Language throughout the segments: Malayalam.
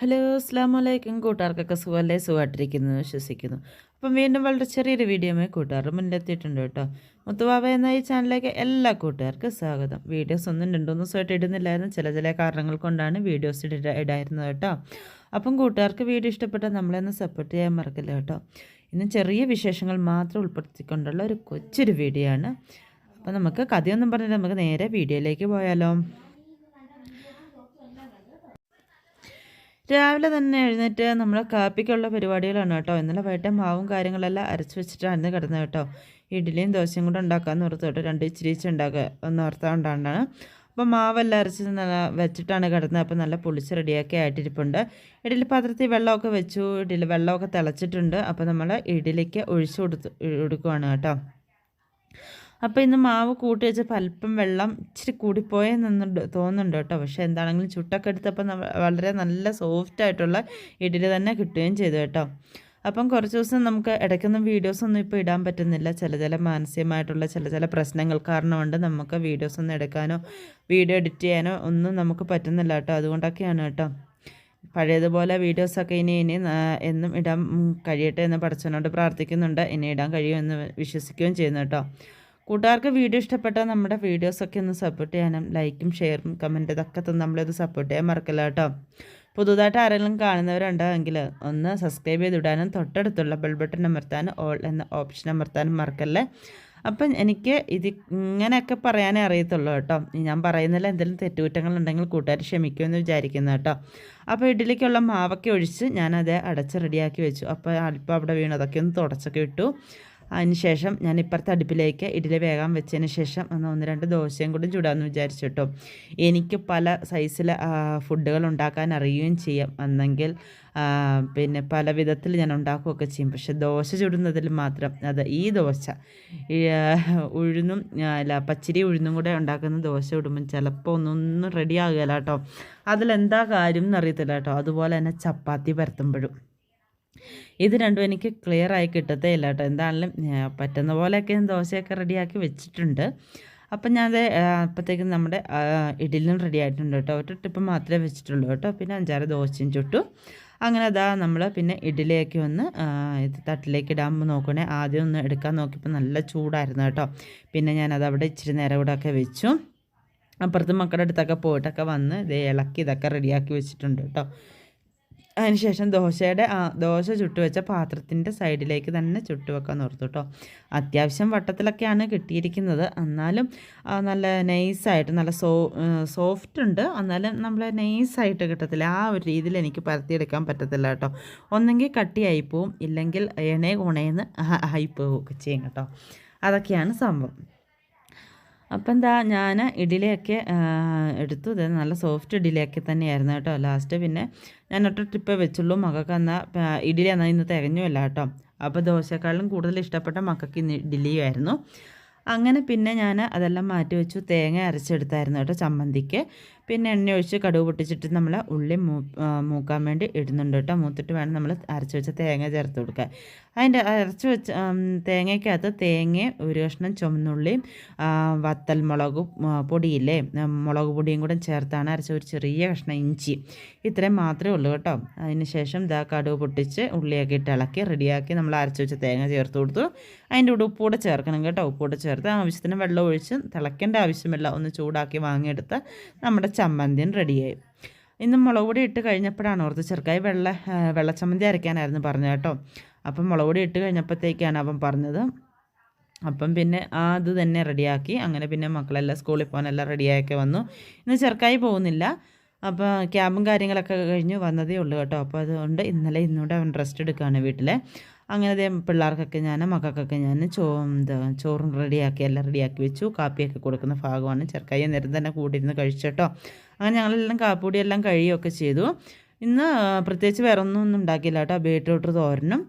ഹലോ അസ്ലാം വലൈക്കും കൂട്ടുകാർക്കൊക്കെ സുഖമല്ലേ സുഖമായിട്ടിരിക്കുന്നു. വിശ്വസിക്കുന്നു. അപ്പം വീണ്ടും വളരെ ചെറിയൊരു വീഡിയോമേ കൂട്ടുകാർ മുന്നിലെത്തിയിട്ടുണ്ട് കേട്ടോ. മുത്തുവാവ എന്ന ഈ ചാനലിലേക്ക് എല്ലാ കൂട്ടുകാർക്കും സ്വാഗതം. വീഡിയോസ് ഒന്നും രണ്ടു ദിവസമായിട്ട് ഇടുന്നില്ലായിരുന്നു. ചില ചില കാരണങ്ങൾ കൊണ്ടാണ് വീഡിയോസ് ഇട ഇടായിരുന്നത് കേട്ടോ. അപ്പം കൂട്ടുകാർക്ക് വീഡിയോ ഇഷ്ടപ്പെട്ടാൽ നമ്മളെന്ന് സപ്പോർട്ട് ചെയ്യാൻ മറക്കില്ല കേട്ടോ. ഇന്ന് ചെറിയ വിശേഷങ്ങൾ മാത്രം ഉൾപ്പെടുത്തിക്കൊണ്ടുള്ള ഒരു കൊച്ചൊരു വീഡിയോ ആണ്. അപ്പം നമുക്ക് കഥയൊന്നും പറഞ്ഞിട്ട് നമുക്ക് നേരെ വീഡിയോയിലേക്ക് പോയാലോ. രാവിലെ തന്നെ എഴുന്നേറ്റ് നമ്മൾ കാപ്പിക്കുള്ള പരിപാടികളാണ് കേട്ടോ. ഇന്നലെ വൈകിട്ട് മാവും കാര്യങ്ങളെല്ലാം അരച്ച് വെച്ചിട്ടാണ് കിടന്നത് കേട്ടോ. ഇഡ്ഡലിയും ദോശയും കൂടെ ഉണ്ടാക്കാമെന്ന് ഓർത്ത് കേട്ടോ രണ്ട് ഇച്ചിരിച്ച് ഉണ്ടാക്കുക എന്ന് ഓർത്തുകൊണ്ടാണ് അപ്പോൾ മാവെല്ലാം അരച്ച് നല്ല വെച്ചിട്ടാണ് കിടന്നത്. അപ്പോൾ നല്ല പുളിച്ച് റെഡിയാക്കി ആയിട്ടിരിപ്പുണ്ട്. ഇഡലി പാത്രത്തിൽ വെള്ളമൊക്കെ വെച്ചു. ഇഡലി വെള്ളമൊക്കെ തിളച്ചിട്ടുണ്ട്. അപ്പോൾ നമ്മൾ ഇഡലിക്ക് ഒഴിച്ചു കൊടുത്ത് കൊടുക്കുവാണ് കേട്ടോ. അപ്പോൾ ഇന്ന് മാവ് കൂട്ടി വെച്ചപ്പോൾ അല്പം വെള്ളം ഇച്ചിരി കൂടിപ്പോയെന്നുണ്ട് തോന്നുന്നുണ്ട് കേട്ടോ. പക്ഷേ എന്താണെങ്കിലും ചുട്ടൊക്കെ എടുത്തപ്പോൾ വളരെ നല്ല സോഫ്റ്റ് ആയിട്ടുള്ള ഇഡലി തന്നെ കിട്ടുകയും ചെയ്തു കേട്ടോ. അപ്പം കുറച്ച് ദിവസം നമുക്ക് ഇടയ്ക്കൊന്നും വീഡിയോസൊന്നും ഇപ്പോൾ ഇടാൻ പറ്റുന്നില്ല. ചില ചില മാനസികമായിട്ടുള്ള ചില ചില പ്രശ്നങ്ങൾ കാരണമുണ്ട് നമുക്ക് വീഡിയോസ് ഒന്നും എടുക്കാനോ വീഡിയോ എഡിറ്റ് ചെയ്യാനോ ഒന്നും നമുക്ക് പറ്റുന്നില്ല കേട്ടോ. അതുകൊണ്ടൊക്കെയാണ് കേട്ടോ. പഴയതുപോലെ വീഡിയോസൊക്കെ ഇനി ഇനി എന്നും ഇടാൻ കഴിയട്ടെ എന്ന് പഠിച്ചതിനോട് പ്രാർത്ഥിക്കുന്നുണ്ട്. ഇനി ഇടാൻ കഴിയുമെന്ന് വിശ്വസിക്കുകയും ചെയ്യുന്നു കേട്ടോ. കൂട്ടുകാർക്ക് വീഡിയോ ഇഷ്ടപ്പെട്ടാൽ നമ്മുടെ വീഡിയോസൊക്കെ ഒന്ന് സപ്പോർട്ട് ചെയ്യാനും ലൈക്കും ഷെയറും കമന്റ് ഇതൊക്കെ തന്നെ നമ്മളത് സപ്പോർട്ട് ചെയ്യാൻ മറക്കില്ല കേട്ടോ. പുതുതായിട്ട് ആരെങ്കിലും കാണുന്നവരുണ്ടെങ്കിൽ ഒന്ന് സബ്സ്ക്രൈബ് ചെയ്തിടാനും തൊട്ടടുത്തുള്ള ബെൽ ബട്ടൺ അമർത്താനും ഓൾ എന്ന ഓപ്ഷൻ അമർത്താനും മറക്കല്ലേ. അപ്പം എനിക്ക് ഇത് ഇങ്ങനെയൊക്കെ പറയാനേ അറിയത്തുള്ളൂ കേട്ടോ. ഞാൻ പറയുന്നില്ല എന്തെങ്കിലും തെറ്റുകുറ്റങ്ങളുണ്ടെങ്കിൽ കൂട്ടുകാർ ക്ഷമിക്കുമെന്ന് വിചാരിക്കുന്നു കേട്ടോ. അപ്പോൾ ഇഡ്ഡലിക്കുള്ള മാവൊക്കെ ഒഴിച്ച് ഞാനത് അടച്ച് റെഡിയാക്കി വെച്ചു. അപ്പോൾ അല്പം അവിടെ വീണതൊക്കെ ഒന്ന് തുടച്ചൊക്കെ ഇട്ടു. അതിന് ശേഷം ഞാൻ ഇപ്പുറത്തെ അടുപ്പിലേക്ക് ഇഡ്ഡലി വേഗം വെച്ചതിന് ശേഷം ഒന്ന് രണ്ട് ദോശയും കൂടി ചൂടാമെന്ന് വിചാരിച്ചു കേട്ടോ. എനിക്ക് പല സൈസിലെ ഫുഡുകൾ ഉണ്ടാക്കാൻ അറിയുകയും ചെയ്യാം. എന്നെങ്കിൽ പിന്നെ പല വിധത്തിൽ ഞാൻ ഉണ്ടാക്കുകയൊക്കെ ചെയ്യും. പക്ഷേ ദോശ ചുടുന്നതിൽ മാത്രം അത് ഈ ദോശ ഉഴുന്നും അല്ല പച്ചരി ഉഴുന്നും കൂടെ ഉണ്ടാക്കുന്ന ദോശ ചുടുമ്പം ചിലപ്പോൾ ഒന്നൊന്നും റെഡി ആകുകയില്ല കേട്ടോ. അതിലെന്താ കാര്യം എന്നറിയത്തില്ല കേട്ടോ. അതുപോലെ തന്നെ ചപ്പാത്തി പരത്തുമ്പോഴും. ഇത് രണ്ടും എനിക്ക് ക്ലിയർ ആയി കിട്ടത്തേ ഇല്ല കേട്ടോ. എന്താണെങ്കിലും പറ്റുന്ന പോലെയൊക്കെ ദോശയൊക്കെ റെഡിയാക്കി വെച്ചിട്ടുണ്ട്. അപ്പം ഞാൻ അപ്പോഴത്തേക്കും നമ്മുടെ ഇഡലിനും റെഡി ആയിട്ടുണ്ട് കേട്ടോ. ഒറ്റ ടിപ്പ് മാത്രമേ വെച്ചിട്ടുള്ളൂ കേട്ടോ. പിന്നെ അഞ്ചാറ് ദോശയും ചുട്ടു. അങ്ങനെ അതാ നമ്മൾ പിന്നെ ഇഡലിയൊക്കെ ഒന്ന് ഇത് തട്ടിലേക്ക് ഇടാൻ നോക്കണേ. ആദ്യം ഒന്ന് എടുക്കാൻ നോക്കിയപ്പോൾ നല്ല ചൂടായിരുന്നു കേട്ടോ. പിന്നെ ഞാനത് അവിടെ ഇച്ചിരി നേരം കൂടെ ഒക്കെ വെച്ചു. അപ്പുറത്ത് മക്കളുടെ അടുത്തൊക്കെ പോയിട്ടൊക്കെ വന്ന് ഇത് ഇളക്കി ഇതൊക്കെ റെഡിയാക്കി വെച്ചിട്ടുണ്ട് കേട്ടോ. അതിനുശേഷം ദോശയുടെ ദോശ ചുട്ടുവെച്ച പാത്രത്തിന്റെ സൈഡിലേക്ക് തന്നെ ചുട്ടുവെക്കാൻ ഓർത്തു കേട്ടോ. അത്യാവശ്യം വട്ടത്തിലൊക്കെയാണ് കിട്ടിയിരിക്കുന്നത്. എന്നാലും നല്ല നൈസായിട്ട് നല്ല സോ സോഫ്റ്റ് ഉണ്ട്. എന്നാലും നമ്മൾ നൈസായിട്ട് കിട്ടത്തില്ല. ആ ഒരു രീതിയിൽ എനിക്ക് പരത്തിയെടുക്കാൻ പറ്റത്തില്ല കേട്ടോ. ഒന്നെങ്കിൽ കട്ടിയായി പോവും. ഇല്ലെങ്കിൽ എണേ ആയി പോവുകയൊക്കെ ചെയ്യും കേട്ടോ. അതൊക്കെയാണ് സംഭവം. അപ്പം എന്താ ഞാൻ ഇഡലിയൊക്കെ എടുത്തു. ഇത് നല്ല സോഫ്റ്റ് ഇഡലിയൊക്കെ തന്നെയായിരുന്നു കേട്ടോ ലാസ്റ്റ്. പിന്നെ ഞാൻ ഒറ്റ ട്രിപ്പേ വെച്ചുള്ളൂ. മകൾക്ക് എന്നാൽ ഇഡലി എന്നാൽ ഇന്ന് തികഞ്ഞുമല്ല കേട്ടോ. അപ്പോൾ ദോശക്കാളും കൂടുതൽ ഇഷ്ടപ്പെട്ട മക്കൾക്ക് ഇന്ന് ഇഡലിയായിരുന്നു അങ്ങനെ പിന്നെ ഞാൻ അതെല്ലാം മാറ്റി വെച്ചു. തേങ്ങ അരച്ചെടുത്തായിരുന്നു കേട്ടോ ചമ്മന്തിക്ക്. പിന്നെ എണ്ണ ഒഴിച്ച് കടുവ് പൊട്ടിച്ചിട്ട് നമ്മൾ ഉള്ളി മൂക്കാൻ വേണ്ടി ഇടുന്നുണ്ട് കേട്ടോ. മൂത്തിട്ട് വേണം നമ്മൾ അരച്ച് വെച്ച തേങ്ങ ചേർത്ത് കൊടുക്കുക അതിന്റെ അരച്ച് വെച്ച തേങ്ങയ്ക്കകത്ത് തേങ്ങ ഒരു കഷ്ണം ചുമന്നുള്ളിയും വത്തൽ മുളക് പൊടിയില്ലേ മുളക് പൊടിയും കൂടെ ചേർത്താണ് അരച്ച ഒരു ചെറിയ കഷ്ണം ഇഞ്ചി. ഇത്രയും മാത്രമേ ഉള്ളൂ കേട്ടോ. അതിന് ശേഷം ഇതാ കടുവ് പൊട്ടിച്ച് ഉള്ളിയൊക്കെ ഇട്ട് ഇളക്കി റെഡിയാക്കി നമ്മൾ അരച്ച് വെച്ച തേങ്ങ ചേർത്ത് കൊടുത്തു. അതിന്റെ കൂടെ ഉപ്പൂടെ ചേർക്കണം കേട്ടോ. ഉപ്പൂടെ ചേർത്ത് ആവശ്യത്തിന് വെള്ളം ഒഴിച്ച് തിളയ്ക്കേണ്ട ആവശ്യമില്ല. ഒന്ന് ചൂടാക്കി വാങ്ങിയെടുത്ത് നമ്മുടെ ചമ്മന്തിയും റെഡിയായി ഇന്ന് മുളക് പൊടി ഇട്ട് കഴിഞ്ഞപ്പോഴാണ് ഓർത്ത് ചെറുക്കായി വെള്ള വെള്ളച്ചമ്മന്തി അരയ്ക്കാനായിരുന്നു പറഞ്ഞത് കേട്ടോ. അപ്പം മുളക് പൊടി ഇട്ട് കഴിഞ്ഞപ്പോഴത്തേക്കാണ് അവൻ പറഞ്ഞത്. അപ്പം പിന്നെ അത് തന്നെ റെഡിയാക്കി അങ്ങനെ പിന്നെ മക്കളെല്ലാം സ്കൂളിൽ പോകാനെല്ലാം റെഡിയാക്കി വന്നു. ഇന്ന് ചെറുക്കായി പോകുന്നില്ല. അപ്പോൾ ക്യാബും കാര്യങ്ങളൊക്കെ കഴിഞ്ഞ് വന്നതേ ഉള്ളൂ കേട്ടോ. അപ്പോൾ അതുകൊണ്ട് ഇന്നലെ ഇന്നുകൂടെ അവൻ റെസ്റ്റ് എടുക്കുകയാണ് വീട്ടിൽ അങ്ങനെ പിള്ളേർക്കൊക്കെ ഞാൻ മക്കൾക്കൊക്കെ ഞാൻ ചോ എന്താ ചോറും റെഡിയാക്കി എല്ലാം റെഡിയാക്കി വെച്ചു. കാപ്പിയൊക്കെ കൊടുക്കുന്ന ഭാഗമാണ്. ചെറുക്കായി നേരം തന്നെ കൂടിയിരുന്ന് കഴിച്ചോട്ടോ. അങ്ങനെ ഞങ്ങളെല്ലാം കാപ്പിപ്പൊടിയെല്ലാം കഴിയുകയൊക്കെ ചെയ്തു. ഇന്ന് പ്രത്യേകിച്ച് വേറെ ഒന്നും ഒന്നും ഉണ്ടാക്കിയില്ല കേട്ടോ. ബീട്രൂട്ട് തോരനും.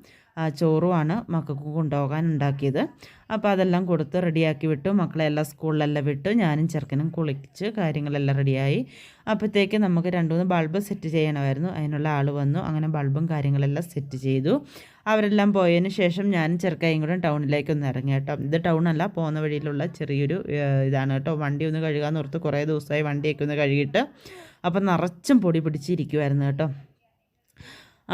ചോറുമാണ് മക്കൾക്ക് കൊണ്ടുപോകാൻ ഉണ്ടാക്കിയത്. അപ്പോൾ അതെല്ലാം കൊടുത്ത് റെഡിയാക്കി വിട്ടു. മക്കളെ എല്ലാം സ്കൂളിലെല്ലാം വിട്ടു. ഞാനും ചെറുക്കനും കുളിച്ച് കാര്യങ്ങളെല്ലാം റെഡിയായി. അപ്പോഴത്തേക്ക് നമുക്ക് രണ്ട് മൂന്ന് ബൾബ് സെറ്റ് ചെയ്യണമായിരുന്നു. അതിനുള്ള ആൾ വന്നു. അങ്ങനെ ബൾബും കാര്യങ്ങളെല്ലാം സെറ്റ് ചെയ്തു. അവരെല്ലാം പോയതിന് ശേഷം ഞാനും ചെറുക്കായും കൂടെ ടൗണിലേക്ക് ഒന്ന് ഇറങ്ങി കേട്ടോ. ഇത് ടൗണല്ല പോകുന്ന വഴിയിലുള്ള ചെറിയൊരു ഇതാണ് കേട്ടോ. വണ്ടി ഒന്ന് കഴുകാൻ ഓർത്ത് കുറേ ദിവസമായി വണ്ടിയൊക്കെ ഒന്ന് കഴുകിയിട്ട്. അപ്പം നിറച്ചും പൊടി പിടിച്ചിരിക്കുമായിരുന്നു കേട്ടോ.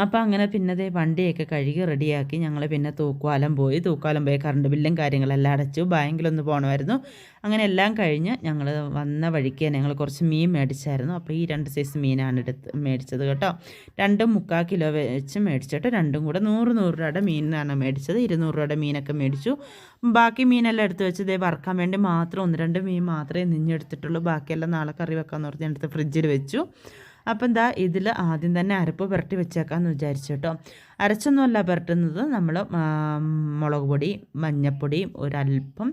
അപ്പോൾ അങ്ങനെ പിന്നെ ദേ വണ്ടിയൊക്കെ കഴുകി റെഡിയാക്കി ഞങ്ങൾ പിന്നെ തൂക്കുവാലം പോയി. തൂക്കുവാലം പോയി കറണ്ട് ബില്ലും കാര്യങ്ങളെല്ലാം അടച്ചു. ബാങ്കിലൊന്ന് പോകണമായിരുന്നു അങ്ങനെ എല്ലാം കഴിഞ്ഞ് ഞങ്ങൾ വന്ന വഴിക്ക് ഞങ്ങൾ കുറച്ച് മീൻ മേടിച്ചായിരുന്നു. അപ്പോൾ ഈ രണ്ട് സൈസ് മീനാണ് എടുത്ത് മേടിച്ചത് കേട്ടോ. രണ്ടും മുക്കാൽ കിലോ വെച്ച് മേടിച്ചിട്ട് രണ്ടും കൂടെ നൂറ് നൂറ് രൂപയുടെ മീനാണ് മേടിച്ചത്. ഇരുന്നൂറ് രൂപയുടെ മീനൊക്കെ മേടിച്ചു. ബാക്കി മീനെല്ലാം എടുത്ത് വെച്ച് ഇതേ വറക്കാൻ വേണ്ടി മാത്രം ഒന്ന് രണ്ട് മീൻ മാത്രമേ നിഞ്ഞെടുത്തിട്ടുള്ളൂ ബാക്കിയെല്ലാം നാളെ കറി വെക്കാമെന്ന് പറഞ്ഞ് എടുത്ത് ഫ്രിഡ്ജിൽ വെച്ചു. അപ്പം എന്താ ഇതിൽ ആദ്യം തന്നെ അരപ്പ് പുരട്ടി വെച്ചേക്കാമെന്ന് വിചാരിച്ചു കേട്ടോ. അരച്ചൊന്നുമല്ല പുരട്ടുന്നത് നമ്മൾ മുളക് പൊടി മഞ്ഞൾപ്പൊടി ഒരല്പം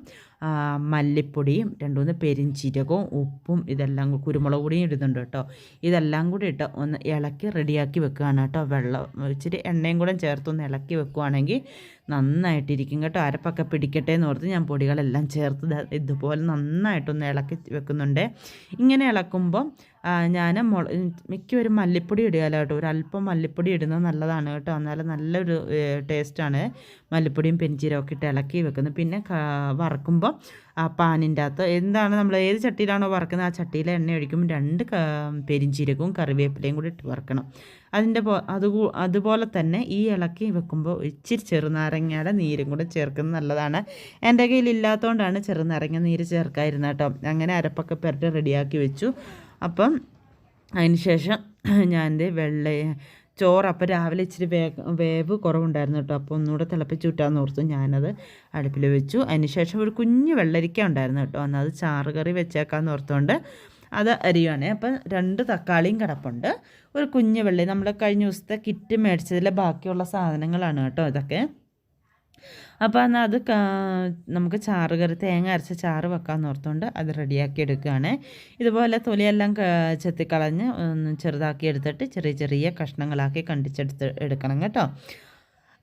മല്ലിപ്പൊടിയും രണ്ടു മൂന്ന് പെരിഞ്ചീരകവും ഉപ്പും ഇതെല്ലാം കുരുമുളക് പൊടിയും ഇടുന്നുണ്ട് കേട്ടോ. ഇതെല്ലാം കൂടി ഇട്ട് ഒന്ന് ഇളക്കി റെഡിയാക്കി വെക്കുകയാണ് കേട്ടോ. വെള്ളം ഇച്ചിരി എണ്ണയും കൂടെ ചേർത്തൊന്ന് ഇളക്കി വെക്കുവാണെങ്കിൽ നന്നായിട്ടിരിക്കും കേട്ടോ. അരപ്പൊക്കെ പിടിക്കട്ടെ എന്ന് ഓർത്ത് ഞാൻ പൊടികളെല്ലാം ചേർത്ത് ഇതുപോലെ നന്നായിട്ടൊന്ന് ഇളക്കി വെക്കുന്നുണ്ട്. ഇങ്ങനെ ഇളക്കുമ്പോൾ ഞാൻ മുള മിക്കവരും മല്ലിപ്പൊടി ഇടുകയല്ലോ കേട്ടോ. ഒരല്പം മല്ലിപ്പൊടി ഇടുന്നത് നല്ലതാണ് കേട്ടോ. എന്നാലും നല്ലൊരു ടേസ്റ്റാണ് മല്ലിപ്പൊടിയും പെരിഞ്ചീരകമൊക്കെ ഇട്ട് ഇളക്കി വെക്കുന്നത്. പിന്നെ വറക്കുമ്പോൾ ആ പാനിന്റെ അകത്ത് എന്താണ് നമ്മൾ ഏത് ചട്ടിയിലാണോ വറക്കുന്നത് ആ ചട്ടിയിൽ എണ്ണ ഒഴിക്കുമ്പോൾ രണ്ട് പെരിഞ്ചീരകവും കറിവേപ്പിലയും കൂടി ഇട്ട് വറക്കണം. അതിന്റെ അത് അതുപോലെ തന്നെ ഈ ഇളക്കി വെക്കുമ്പോൾ ഇച്ചിരി ചെറുനാരങ്ങയുടെ നീരും കൂടെ ചേർക്കുന്നത് നല്ലതാണ്. എന്റെ കയ്യിൽ ഇല്ലാത്തതുകൊണ്ടാണ് ചെറുനാരങ്ങ നീര് ചേർക്കാതിരുന്നത് കേട്ടോ. അങ്ങനെ അരപ്പൊക്കെ പെരട്ട് റെഡിയാക്കി വെച്ചു. അപ്പം അതിന് ശേഷം ഞാൻ വെള്ള ചോറ് അപ്പോൾ രാവിലെ ഇച്ചിരി വേഗ വേവ് കുറവുണ്ടായിരുന്നു കേട്ടോ. അപ്പോൾ ഒന്നുകൂടെ തിളപ്പിച്ച് വിട്ടാന്ന് ഓർത്തു. ഞാനത് അടുപ്പിൽ വെച്ചു. അതിന് ശേഷം ഒരു കുഞ്ഞ് വെള്ളരിക്ക ഉണ്ടായിരുന്നു കേട്ടോ. എന്നാൽ അത് ചാറ് കറി വെച്ചേക്കാമെന്ന് ഓർത്തുകൊണ്ട് അത് അരിയുവാണേ. അപ്പം രണ്ട് തക്കാളിയും കിടപ്പുണ്ട്. ഒരു കുഞ്ഞ് വെള്ളി നമ്മൾ കഴിഞ്ഞ ദിവസത്തെ കിറ്റ് മേടിച്ചതിലെ ബാക്കിയുള്ള സാധനങ്ങളാണ് കേട്ടോ ഇതൊക്കെ. അപ്പോൾ എന്നാൽ അത് നമുക്ക് ചാറ് കറി തേങ്ങ അരച്ച ചാറ് വെക്കാമെന്ന് ഓർത്തുകൊണ്ട് അത് റെഡിയാക്കി എടുക്കുകയാണ് ഇതുപോലെ തൊലിയെല്ലാം ചെത്തിക്കളഞ്ഞ് ചെറുതാക്കി എടുത്തിട്ട് ചെറിയ ചെറിയ കഷ്ണങ്ങളാക്കി കണ്ടിച്ചെടുത്ത് എടുക്കണം കേട്ടോ.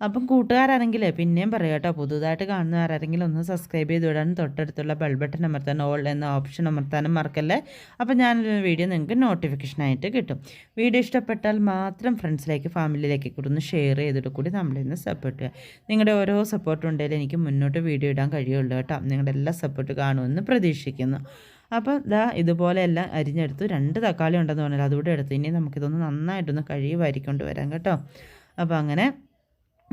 അപ്പം കൂട്ടുകാരാണെങ്കിൽ പിന്നെയും പറയാം കേട്ടോ. പുതുതായിട്ട് കാണുന്നവരാരെങ്കിലും ഒന്ന് സബ്സ്ക്രൈബ് ചെയ്ത് വിടാനും തൊട്ടടുത്തുള്ള ബെൽ ബട്ടൺ അമർത്താൻ ഓൾ എന്ന ഓപ്ഷൻ അമർത്താനും മറക്കല്ലേ? അപ്പോൾ ഞാനൊരു വീഡിയോ നിങ്ങൾക്ക് നോട്ടിഫിക്കേഷനായിട്ട് കിട്ടും. വീഡിയോ ഇഷ്ടപ്പെട്ടാൽ മാത്രം ഫ്രണ്ട്സിലേക്ക് ഫാമിലിയിലേക്ക് കൂടി ഒന്ന് ഷെയർ ചെയ്തിട്ട് കൂടി നമ്മളിന്ന് സപ്പോർട്ട് ചെയ്യുക. നിങ്ങളുടെ ഓരോ സപ്പോർട്ടും ഉണ്ടെങ്കിൽ എനിക്ക് മുന്നോട്ട് വീഡിയോ ഇടാൻ കഴിയുള്ളൂ കേട്ടോ. നിങ്ങളുടെ എല്ലാ സപ്പോർട്ട് കാണുമെന്ന് പ്രതീക്ഷിക്കുന്നു. അപ്പോൾ ഇതാ ഇതുപോലെയെല്ലാം അരിഞ്ഞെടുത്തു രണ്ട് തക്കാളി ഉണ്ടെന്ന് പറഞ്ഞാൽ അതുകൂടെ എടുത്ത് ഇനി നമുക്കിതൊന്ന് നന്നായിട്ടൊന്ന് കഴുകി വാരിക്കൊണ്ട് വരാം കേട്ടോ. അപ്പോൾ അങ്ങനെ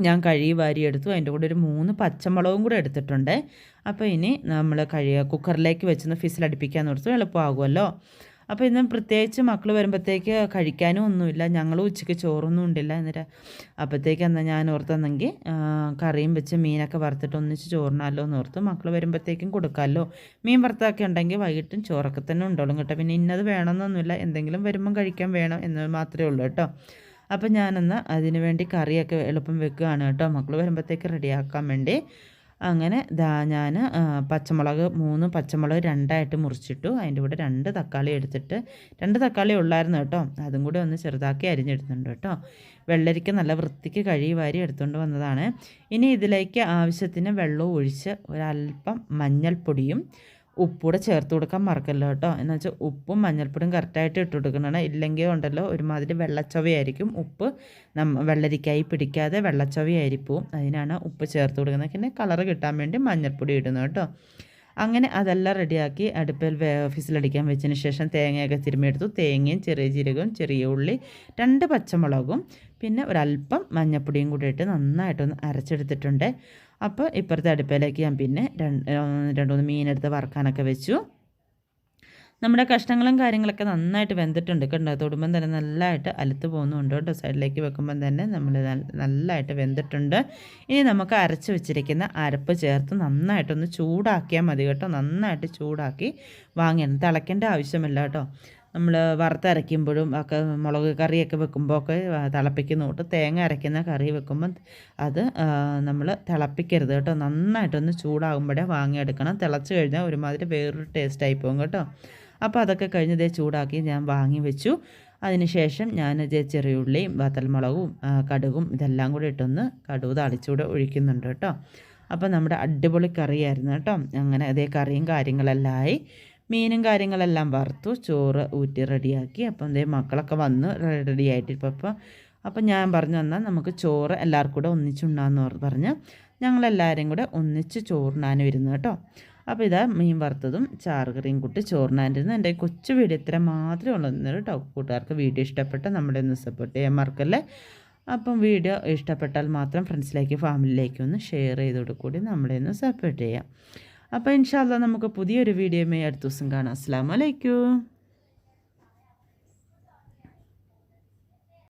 ഞാൻ കഴുകി വാരിയെടുത്തു അതിന്റെ കൂടെ ഒരു മൂന്ന് പച്ചമുളകും കൂടെ എടുത്തിട്ടുണ്ട്. അപ്പോൾ ഇനി നമ്മൾ കഴി കുക്കറിലേക്ക് വെച്ചൊന്ന് ഫിസിലടിപ്പിക്കാൻ കൊടുത്തു എളുപ്പമാകുമല്ലോ. അപ്പോൾ ഇന്ന് പ്രത്യേകിച്ച് മക്കൾ വരുമ്പോഴത്തേക്ക് കഴിക്കാനും ഒന്നുമില്ല. ഞങ്ങൾ ഉച്ചയ്ക്ക് ചോറൊന്നും ഉണ്ടില്ല എന്നിട്ട് അപ്പോഴത്തേക്ക് എന്നാൽ ഞാൻ ഓർത്തെന്നെങ്കിൽ കറിയും വെച്ച് മീനൊക്കെ വറുത്തിട്ട് ഒന്നിച്ച് ചോറിനാലോ എന്ന് ഓർത്തു. മക്കൾ വരുമ്പോഴത്തേക്കും കൊടുക്കാമല്ലോ. മീൻ വറുത്തൊക്കെ ഉണ്ടെങ്കിൽ വൈകിട്ടും ചോറൊക്കെ തന്നെ ഉണ്ടോളും കേട്ടോ പിന്നെ ഇന്നത് വേണമെന്നൊന്നുമില്ല. എന്തെങ്കിലും വരുമ്പം കഴിക്കാൻ വേണം എന്ന് മാത്രമേ ഉള്ളൂ കേട്ടോ. അപ്പം ഞാനൊന്ന് അതിന് വേണ്ടി കറിയൊക്കെ എളുപ്പം വെക്കുകയാണ് കേട്ടോ. മക്കൾ വരുമ്പോഴത്തേക്ക് റെഡിയാക്കാൻ വേണ്ടി. അങ്ങനെ ദാ ഞാൻ പച്ചമുളക് മൂന്ന് പച്ചമുളക് രണ്ടായിട്ട് മുറിച്ചിട്ടു. അതിന്റെ കൂടെ രണ്ട് തക്കാളി എടുത്തിട്ട് രണ്ട് തക്കാളി ഉള്ളായിരുന്നു കേട്ടോ. അതും കൂടെ ഒന്ന് ചെറുതാക്കി അരിഞ്ഞെടുത്തുണ്ട് കേട്ടോ. വെള്ളരിക്ക നല്ല വൃത്തിക്ക് കഴുകി വാരി എടുത്തുകൊണ്ട് വന്നതാണ്. ഇനി ഇതിലേക്ക് ആവശ്യത്തിന് വെള്ളവും ഒഴിച്ച് ഒരല്പം മഞ്ഞൾപ്പൊടിയും ഉപ്പൂടെ ചേർത്ത് കൊടുക്കാൻ മറക്കല്ലോ കേട്ടോ. എന്ന് വെച്ചാൽ ഉപ്പും മഞ്ഞൾപ്പൊടിയും കറക്റ്റായിട്ട് ഇട്ട് കൊടുക്കണം ഇല്ലെങ്കിൽ ഉണ്ടല്ലോ ഒരുമാതിരി വെള്ളച്ചവയായിരിക്കും. ഉപ്പ് നമ്മ വെള്ളരിക്കായി പിടിക്കാതെ വെള്ളച്ചവയായിരിക്കും. അതിനാണ് ഉപ്പ് ചേർത്ത് കൊടുക്കുന്നത്. പിന്നെ കളറ് കിട്ടാൻ വേണ്ടി മഞ്ഞൾപ്പൊടി ഇടുന്നു കേട്ടോ. അങ്ങനെ അതെല്ലാം റെഡിയാക്കി അടുപ്പിൽ ഓഫീസിലടിക്കാൻ വെച്ചതിന് ശേഷം തേങ്ങയൊക്കെ തിരുമ്മിയെടുത്തു. തേങ്ങയും ചെറിയ ജീരകവും ചെറിയ ഉള്ളി രണ്ട് പച്ചമുളകും പിന്നെ ഒരല്പം മഞ്ഞപ്പൊടിയും കൂടി ഇട്ട് നന്നായിട്ടൊന്ന് അരച്ചെടുത്തിട്ടുണ്ട്. അപ്പോൾ ഇപ്പുറത്തെ അടുപ്പിലേക്ക് ഞാൻ പിന്നെ രണ്ട് രണ്ട് മൂന്ന് മീനെടുത്ത് വറക്കാനൊക്കെ വെച്ചു. നമ്മുടെ കഷ്ണങ്ങളും കാര്യങ്ങളൊക്കെ നന്നായിട്ട് വെന്തിട്ടുണ്ട് കണ്ടോ? തൊടുമ്പം തന്നെ നല്ലതായിട്ട് അലുത്ത് പോകുന്നുണ്ട് കേട്ടോ. സൈഡിലേക്ക് വെക്കുമ്പം തന്നെ നമ്മൾ നല്ലതായിട്ട് വെന്തിട്ടുണ്ട്. ഇനി നമുക്ക് അരച്ച് വെച്ചിരിക്കുന്ന അരപ്പ് ചേർത്ത് നന്നായിട്ടൊന്ന് ചൂടാക്കിയാൽ മതി കേട്ടോ. നന്നായിട്ട് ചൂടാക്കി വാങ്ങിയാണ്. തിളയ്ക്കേണ്ട ആവശ്യമില്ല കേട്ടോ. നമ്മൾ വറുത്തരയ്ക്കുമ്പോഴും ഒക്കെ മുളക് കറിയൊക്കെ വെക്കുമ്പോൾ ഒക്കെ തിളപ്പിക്കുന്ന തൊട്ട് തേങ്ങ അരയ്ക്കുന്ന കറി വെക്കുമ്പം അത് നമ്മൾ തിളപ്പിക്കരുത് കേട്ടോ. നന്നായിട്ടൊന്ന് ചൂടാകുമ്പോഴേ വാങ്ങിയെടുക്കണം. തിളച്ച് കഴിഞ്ഞാൽ ഒരുമാതിരി വേറൊരു ടേസ്റ്റ് പോകും കേട്ടോ. അപ്പോൾ അതൊക്കെ കഴിഞ്ഞ് ഇതേ ചൂടാക്കി ഞാൻ വാങ്ങി വെച്ചു. അതിനുശേഷം ഞാൻ ഇതേ ചെറിയുള്ളിയും വത്തൽമുളകും കടുകും ഇതെല്ലാം കൂടി ഇട്ടൊന്ന് കടുക് തളിച്ചുകൂടെ ഒഴിക്കുന്നുണ്ട് കേട്ടോ. അപ്പോൾ നമ്മുടെ അടിപൊളി കറിയായിരുന്നു കേട്ടോ. അങ്ങനെ അതേ കറിയും കാര്യങ്ങളെല്ലാം ആയി. മീനും കാര്യങ്ങളെല്ലാം വറുത്തു ചോറ് ഊറ്റി റെഡിയാക്കി. അപ്പം എന്തേ മക്കളൊക്കെ വന്ന് റെഡി ആയിട്ട് ഇപ്പം അപ്പം അപ്പം ഞാൻ പറഞ്ഞു തന്നാൽ നമുക്ക് ചോറ് എല്ലാവർക്കും കൂടെ ഒന്നിച്ചുണ്ടാന്ന് പറഞ്ഞ് ഞങ്ങളെല്ലാവരും കൂടെ ഒന്നിച്ച് ചോറിനാൻ വരുന്നു കേട്ടോ. അപ്പോൾ ഇതാ മീൻ വറുത്തതും ചാറുകറിയും കൂട്ടി ചോറിനാനിരുന്നു എന്റെ കൊച്ചു വീഡിയോ ഇത്ര മാത്രമേ ഉള്ളൂ. കേട്ടോ കൂട്ടുകാർക്ക് വീഡിയോ ഇഷ്ടപ്പെട്ട നമ്മുടെ ഒന്ന് സപ്പോർട്ട് ചെയ്യാൻ മറക്കല്ലേ? അപ്പം വീഡിയോ ഇഷ്ടപ്പെട്ടാൽ മാത്രം ഫ്രണ്ട്സിലേക്ക് ഫാമിലിയിലേക്ക് ഒന്ന് ഷെയർ ചെയ്തോട് കൂടി നമ്മളെ ഒന്ന് സപ്പോർട്ട് ചെയ്യാം. അപ്പോൾ ഇൻഷാല്ല നമുക്ക് പുതിയൊരു വീഡിയോയുമായി അടുത്ത ദിവസം കാണാം. അസ്സാം വലൈക്കും